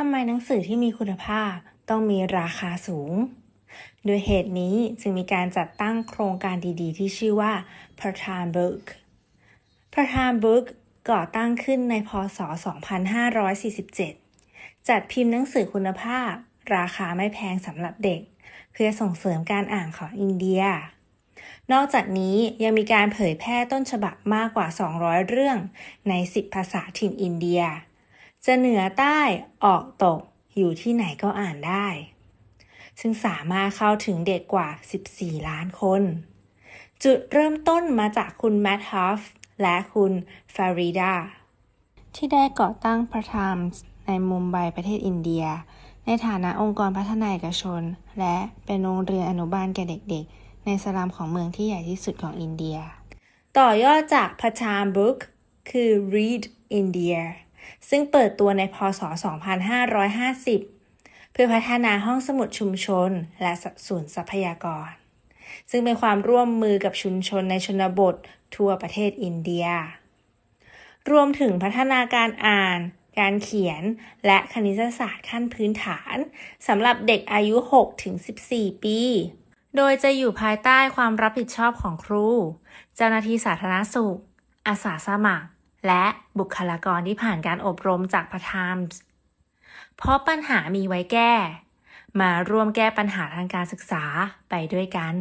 ทำไมหนังสือที่มีคุณภาพต้องมีราคาสูง โดยเหตุนี้จึงมีการจัดตั้งโครงการดีๆ ที่ชื่อว่า p r a t a n Book p r a t a n Book ก่อตั้งขึ้นในพศ 2547 จัดพิมพ์หนังสือคุณภาพ ราคาไม่แพงสำหรับเด็ก เพื่อส่งเสริมการอ่านของอินเดีย นอกจากนี้ยังมีการเผยแพร่ต้นฉบับมากกว่า 200 เรื่องใน 10 ภาษาถิ่นอินเดีย จะเหนือใต้ออกตกอยู่ที่ไหนก็อ่านได้ ซึ่งสามารถเข้าถึงเด็กกว่า 14 ล้านคน จุดเริ่มต้นมาจากคุณแมทฮัฟและคุณฟาริดาที่ได้ก่อตั้งพระธรรมในมุมไบประเทศอินเดีย ในฐานะองค์กรพัฒนาเอกชน และเป็นโรงเรียนอนุบาลแก่เด็กๆ ในสลัมของเมืองที่ใหญ่ที่สุดของอินเดีย ต่อยอดจากพ a ชามบุ๊กคือ Read India ซึ่งเปิดตัวในพศ 2550 เพื่อพัฒนาห้องสมุดชุมชนและศูนย์ทรัพยากร ซึ่งเป็นความร่วมมือกับชุมชนในชนบททั่วประเทศอินเดีย รวมถึงพัฒนาการอ่าน การเขียน และคณิตศาสตร์ขั้นพื้นฐานสำหรับเด็กอายุ 6-14 ปี โดยจะอยู่ภายใต้ความรับผิดชอบของครู เจ้าหน้าที่สาธารณสุข อาสาสมัคร และบุคลากรที่ผ่านการอบรมจากพระธรรมเพราะปัญหามีไว้แก้ มาร่วมแก้ปัญหาทางการศึกษาไปด้วยกัน